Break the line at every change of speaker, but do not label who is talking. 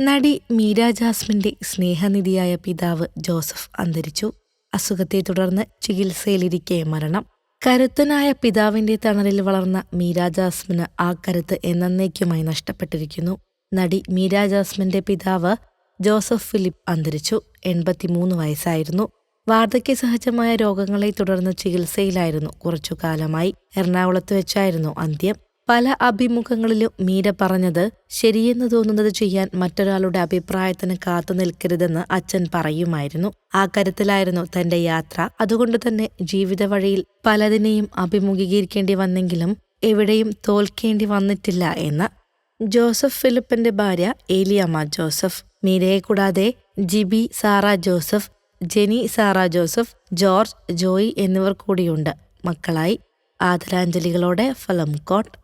നടി മീര ജാസ്മിന്റെ സ്നേഹനിധിയായ പിതാവ് ജോസഫ് അന്തരിച്ചു. അസുഖത്തെ തുടർന്ന് ചികിത്സയിലിരിക്കെ മരണം. കരുത്തനായ പിതാവിന്റെ തണലിൽ വളർന്ന മീര ജാസ്മിന് ആ കരുത്ത് എന്നേക്കുമായി നഷ്ടപ്പെട്ടിരിക്കുന്നു. നടി മീര ജാസ്മിന്റെ പിതാവ് ജോസഫ് ഫിലിപ്പ് അന്തരിച്ചു. എൺപത്തിമൂന്ന് വയസ്സായിരുന്നു. വാർദ്ധക്യ സഹജമായ രോഗങ്ങളെ തുടർന്ന് ചികിത്സയിലായിരുന്നു കുറച്ചു കാലമായി എറണാകുളത്ത് വെച്ചായിരുന്നു അന്ത്യം. പല അഭിമുഖങ്ങളിലും മീര പറഞ്ഞത് ശരിയെന്ന് തോന്നുന്നത് ചെയ്യാൻ മറ്റൊരാളുടെ അഭിപ്രായത്തിന് കാത്തു നിൽക്കരുതെന്ന് അച്ഛൻ പറയുമായിരുന്നു. ആ കരുത്തിലായിരുന്നു തന്റെ യാത്ര. അതുകൊണ്ട് തന്നെ ജീവിത വഴിയിൽ പലതിനെയും അഭിമുഖീകരിക്കേണ്ടി വന്നെങ്കിലും എവിടെയും തോൽക്കേണ്ടി വന്നിട്ടില്ല എന്ന്. ജോസഫ് ഫിലിപ്പിന്റെ ഭാര്യ ഏലിയമ്മ ജോസഫ് മീരയെ കൂടാതെ Jibi Sara Joseph Jeni Sara Joseph George Joy എന്നിവർ കൂടിയുണ്ട്. മക്കളായി. ആദരാഞ്ജലികളോടെ ഫലംകോട്ട്